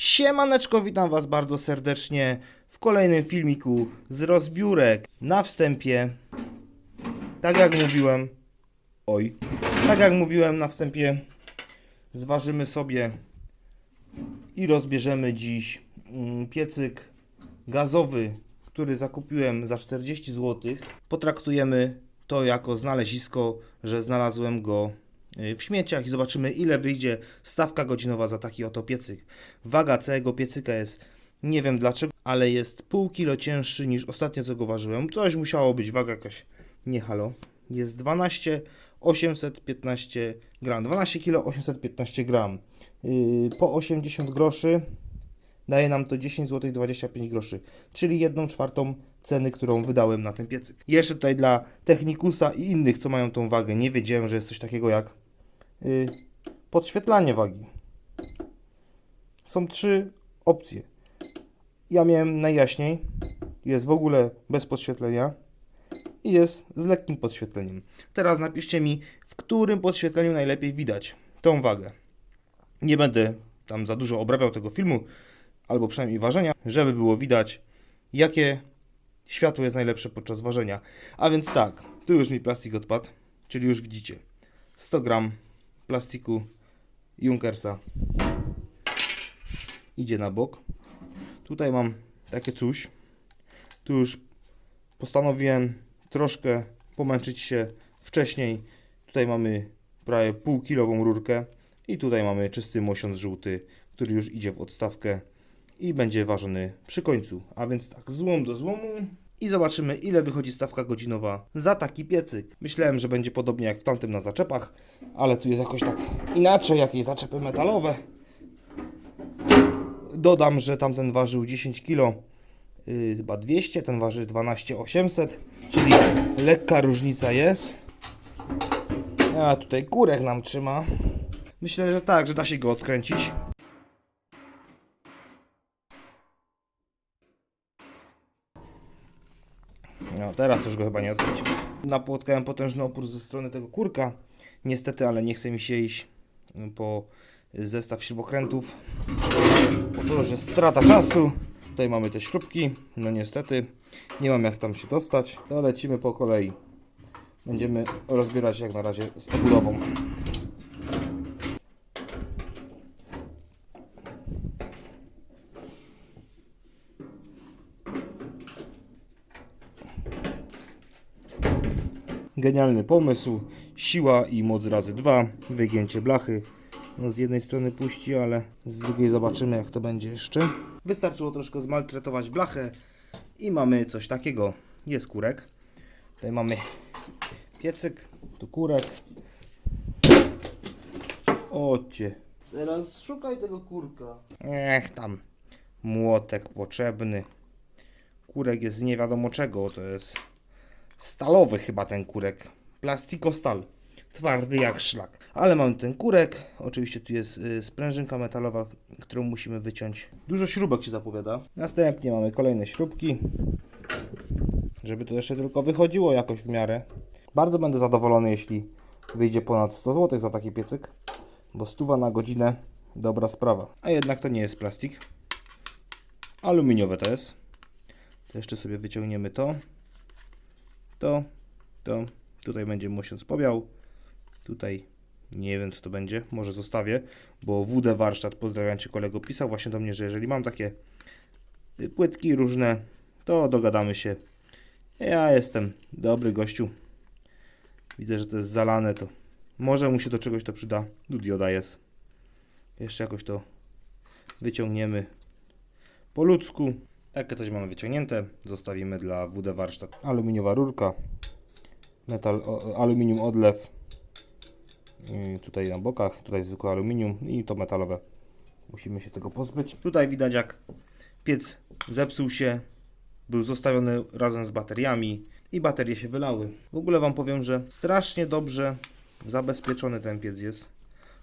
Siemaneczko, witam Was bardzo serdecznie w kolejnym filmiku z rozbiórek. Na wstępie, tak jak mówiłem, oj, tak jak mówiłem na wstępie, zważymy sobie i rozbierzemy dziś mm, piecyk gazowy, który zakupiłem za 40 zł. Potraktujemy to jako znalezisko, że znalazłem go w śmieciach i zobaczymy ile wyjdzie stawka godzinowa za taki oto piecyk. Waga całego piecyka jest, nie wiem dlaczego, ale jest pół kilo cięższy niż ostatnio co go ważyłem. Coś musiało być, waga jakaś, nie halo. Jest 12 815 gram, 12 kg 815 gram. Yy, po 80 groszy daje nam to 10 zł 25 groszy, czyli 1 czwartą ceny, którą wydałem na ten piecyk. Jeszcze tutaj dla Technikusa i innych, co mają tą wagę, nie wiedziałem, że jest coś takiego jak podświetlanie wagi. Są trzy opcje. Ja miałem najjaśniej, jest w ogóle bez podświetlenia i jest z lekkim podświetleniem. Teraz napiszcie mi, w którym podświetleniu najlepiej widać tą wagę. Nie będę tam za dużo obrabiał tego filmu, albo przynajmniej ważenia, żeby było widać, jakie światło jest najlepsze podczas ważenia. A więc tak, tu już mi plastik odpadł, czyli już widzicie 100 gram plastiku Junkersa idzie na bok. Tutaj mam takie coś. Tu już postanowiłem troszkę pomęczyć się wcześniej. Tutaj mamy prawie pół kilową rurkę i tutaj mamy czysty mosiąc żółty, który już idzie w odstawkę i będzie ważony przy końcu. A więc tak, złom do złomu i zobaczymy ile wychodzi stawka godzinowa za taki piecyk. Myślałem, że będzie podobnie jak w tamtym na zaczepach, ale tu jest jakoś tak inaczej, jakieś zaczepy metalowe. Dodam, że tamten ważył 10 kg, yy, chyba 200, ten waży 12800, czyli lekka różnica jest. A tutaj kurek nam trzyma. Myślę, że tak, że da się go odkręcić. No, teraz już go chyba nie odkręcimy. Napotkałem potężny opór ze strony tego kurka. Niestety, ale nie chce mi się iść y, po zestaw śrubokrętów. Bo to strata czasu. Tutaj mamy te śrubki. No niestety, nie mam jak tam się dostać. To lecimy po kolei. Będziemy rozbierać jak na razie z. Genialny pomysł. Siła i moc razy dwa. Wygięcie blachy. No z jednej strony puści, ale z drugiej zobaczymy jak to będzie jeszcze. Wystarczyło troszkę zmaltretować blachę i mamy coś takiego. Jest kurek. Tutaj mamy piecyk, tu kurek. Ocie. Teraz szukaj tego kurka. Ech tam. Młotek potrzebny. Kurek jest z nie wiadomo czego. To jest stalowy chyba ten kurek. Plastikostal. Twardy jak szlak. Ale mam ten kurek. Oczywiście tu jest y, sprężynka metalowa, którą musimy wyciąć. Dużo śrubek się zapowiada. Następnie mamy kolejne śrubki. Żeby to jeszcze tylko wychodziło jakoś w miarę. Bardzo będę zadowolony, jeśli wyjdzie ponad 100 zł za taki piecyk. Bo stuwa na godzinę dobra sprawa. A jednak to nie jest plastik. Aluminiowe to jest. To jeszcze sobie wyciągniemy to. To, to. Tutaj będzie mosiąc pobiał. Tutaj nie wiem co to będzie, może zostawię, bo WD Warsztat, pozdrawiam Cię kolego, pisał właśnie do mnie, że jeżeli mam takie płytki różne, to dogadamy się. Ja jestem dobry gościu. Widzę, że to jest zalane, to może mu się do czegoś to przyda. Dudioda jest. Jeszcze jakoś to wyciągniemy po ludzku. Takie coś mamy wyciągnięte. Zostawimy dla WD Warsztat. Aluminiowa rurka. Metal, aluminium odlew. Tutaj na bokach, tutaj zwykłe aluminium i to metalowe. Musimy się tego pozbyć. Tutaj widać jak piec zepsuł się, był zostawiony razem z bateriami i baterie się wylały. W ogóle Wam powiem, że strasznie dobrze zabezpieczony ten piec jest.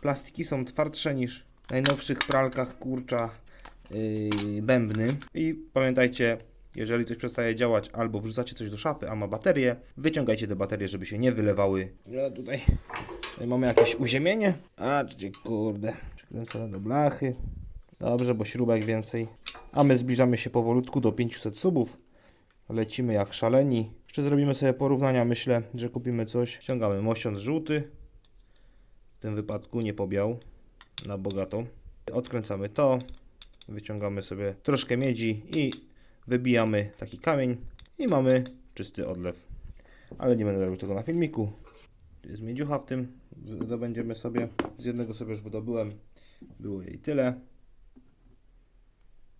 Plastiki są twardsze niż w najnowszych pralkach kurcza yy, bębny. I pamiętajcie, jeżeli coś przestaje działać albo wrzucacie coś do szafy, a ma baterię, wyciągajcie te baterie, żeby się nie wylewały. Ja tutaj Tutaj mamy jakieś uziemienie. A, gdzie kurde. Przykręcone do blachy. Dobrze, bo śrubek więcej. A my zbliżamy się powolutku do 500 subów. Lecimy jak szaleni. Jeszcze zrobimy sobie porównania. Myślę, że kupimy coś. Ściągamy mosiąc żółty. W tym wypadku nie pobiał. Na bogato. Odkręcamy to. Wyciągamy sobie troszkę miedzi i wybijamy taki kamień. I mamy czysty odlew. Ale nie będę robił tego na filmiku. Tu jest miedziucha w tym. Zdobędziemy sobie. Z jednego sobie już wydobyłem. Było jej tyle.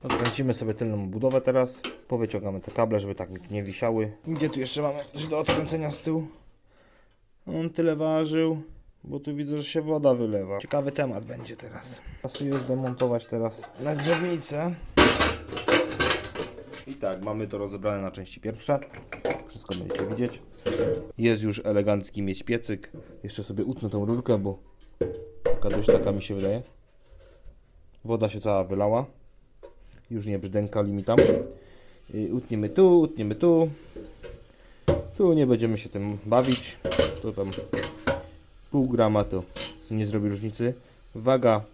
Odkręcimy sobie tylną budowę teraz. Powyciągamy te kable, żeby tak nie wisiały. Gdzie tu jeszcze mamy coś do odkręcenia z tyłu? On tyle ważył, bo tu widzę, że się woda wylewa. Ciekawy temat będzie teraz. Pasuje zdemontować teraz nagrzewnicę. I tak, mamy to rozebrane na części pierwsze. Wszystko będziecie widzieć. Jest już elegancki mieć piecyk. Jeszcze sobie utnę tą rurkę, bo taka dość taka mi się wydaje. Woda się cała wylała. Już nie brzdękali mi tam. Utniemy tu, utniemy tu. Tu nie będziemy się tym bawić. To tam pół grama to nie zrobi różnicy. Waga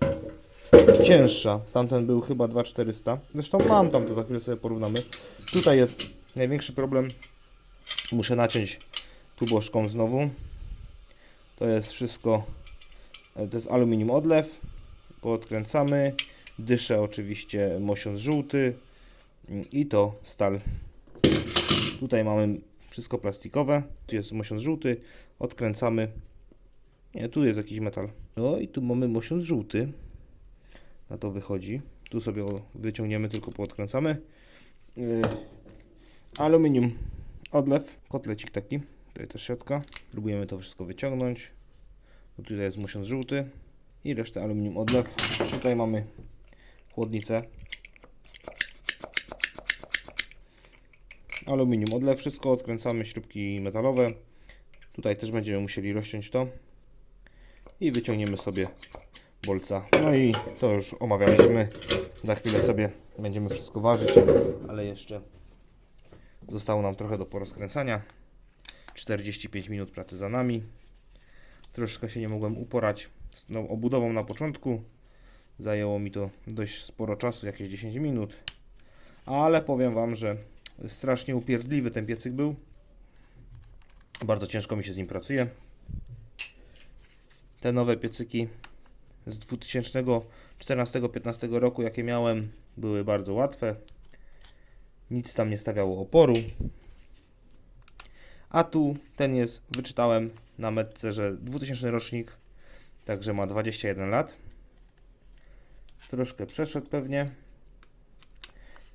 cięższa. Tamten był chyba 2400. Zresztą mam tam, to za chwilę sobie porównamy. Tutaj jest największy problem. Muszę naciąć tubożką znowu. To jest wszystko, e, to jest aluminium odlew. Podkręcamy. Dyszę oczywiście mosiąc żółty mm, i to stal. Tutaj mamy wszystko plastikowe. Tu jest mosiąc żółty. Odkręcamy. Nie, tu jest jakiś metal. No i tu mamy mosiąc żółty. Na to wychodzi. Tu sobie wyciągniemy, tylko poodkręcamy. Yy, aluminium odlew. Kotlecik taki. Tutaj też środka. Próbujemy to wszystko wyciągnąć. No tutaj jest mosiąc żółty. I resztę aluminium odlew. Tutaj mamy chłodnicę. Aluminium odlew, wszystko odkręcamy, śrubki metalowe. Tutaj też będziemy musieli rozciąć to. I wyciągniemy sobie bolca. No i to już omawialiśmy. Za chwilę sobie będziemy wszystko ważyć, ale jeszcze zostało nam trochę do porozkręcania. 45 minut pracy za nami. Troszkę się nie mogłem uporać z tą obudową na początku. Zajęło mi to dość sporo czasu, jakieś 10 minut. Ale powiem Wam, że strasznie upierdliwy ten piecyk był. Bardzo ciężko mi się z nim pracuje. Te nowe piecyki z 2014-15 roku, jakie miałem, były bardzo łatwe. Nic tam nie stawiało oporu. A tu ten jest, wyczytałem na metce, że 2000 rocznik, także ma 21 lat. Troszkę przeszedł pewnie.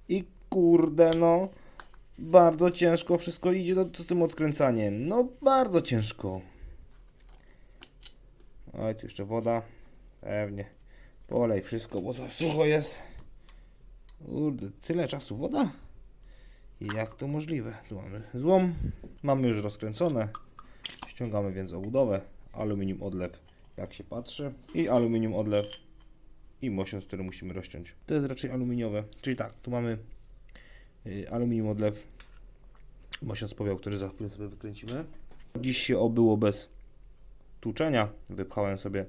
I kurde no, bardzo ciężko wszystko idzie do, z tym odkręcaniem. No bardzo ciężko. Oj, tu jeszcze woda. Pewnie. Polej wszystko, bo za sucho jest. Kurde, tyle czasu woda? Jak to możliwe? Tu mamy złom. Mamy już rozkręcone. Ściągamy więc obudowę. Aluminium odlew, jak się patrzy. I aluminium odlew i mosiąc, który musimy rozciąć. To jest raczej aluminiowe. Czyli tak, tu mamy y, aluminium odlew, mosiąc powiał, który za chwilę sobie wykręcimy. Dziś się obyło bez tłuczenia. Wypchałem sobie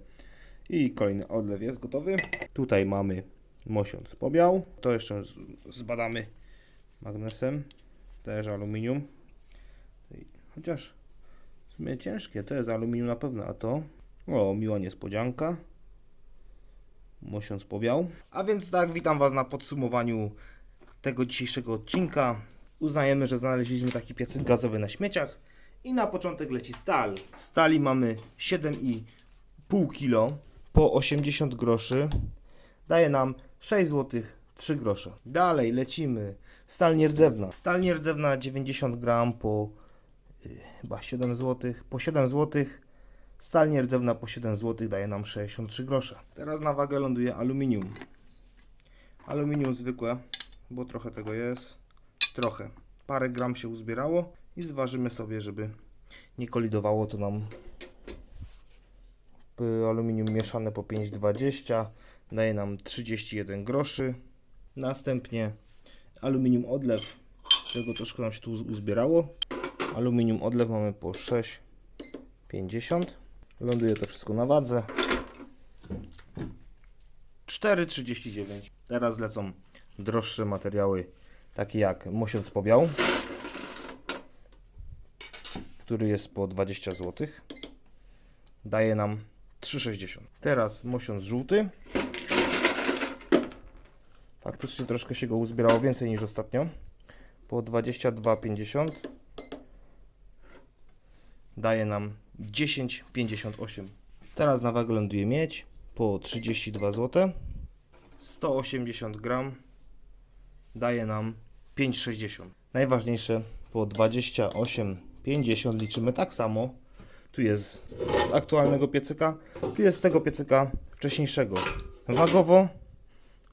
i kolejny odlew jest gotowy. Tutaj mamy mosiąc pobiał. To jeszcze zbadamy magnesem. Też aluminium. Chociaż w sumie ciężkie. To jest aluminium na pewno, a to... O, miła niespodzianka. Mosiąc pobiał. A więc tak, witam Was na podsumowaniu tego dzisiejszego odcinka. Uznajemy, że znaleźliśmy taki piecyk gazowy na śmieciach. I na początek leci stal. Stali mamy 7,5 kg po 80 groszy. Daje nam 6 zł 3 grosze. Dalej lecimy. Stal nierdzewna. Stal nierdzewna 90 gram po y, chyba 7 zł. Po 7 zł. Stal nierdzewna po 7 zł daje nam 63 grosze. Teraz na wagę ląduje aluminium. Aluminium zwykłe, bo trochę tego jest. Trochę. Parę gram się uzbierało i zważymy sobie, żeby nie kolidowało to nam aluminium mieszane po 5,20 daje nam 31 groszy. Następnie aluminium odlew, tego troszkę nam się tu uz- uzbierało. Aluminium odlew mamy po 6,50. Ląduje to wszystko na wadze. 4,39. Teraz lecą droższe materiały, takie jak mosiąc pobiał, który jest po 20 zł. Daje nam 3,60. Teraz mosiąc żółty. Faktycznie troszkę się go uzbierało więcej niż ostatnio. Po 22,50 daje nam 10,58. Teraz na wagę ląduje miedź po 32 zł. 180 gram daje nam 5,60. Najważniejsze po 28,50 liczymy tak samo. Tu jest z aktualnego piecyka, tu jest z tego piecyka wcześniejszego. Wagowo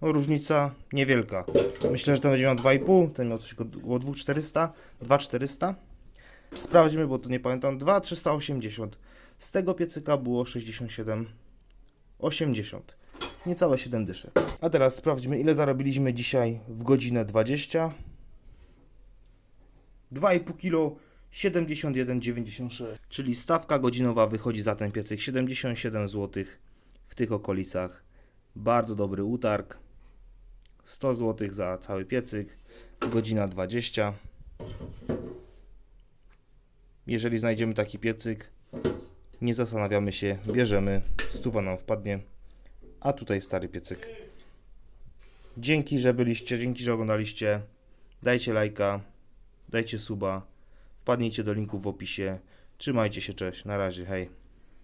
różnica niewielka. Myślę, że ten będzie miał 2,5, ten miał coś około 2400, 2400. Sprawdźmy, bo tu nie pamiętam. 2,380. Z tego piecyka było 67,80. Niecałe 7 dyszek. A teraz sprawdźmy, ile zarobiliśmy dzisiaj w godzinę 20. 2,5 kg 71,96. Czyli stawka godzinowa wychodzi za ten piecyk 77 zł w tych okolicach. Bardzo dobry utarg. 100 zł za cały piecyk. Godzina 20. Jeżeli znajdziemy taki piecyk, nie zastanawiamy się, bierzemy, stuwa nam wpadnie, a tutaj stary piecyk. Dzięki, że byliście, dzięki, że oglądaliście. Dajcie lajka, dajcie suba, wpadnijcie do linku w opisie. Trzymajcie się, cześć, na razie, hej.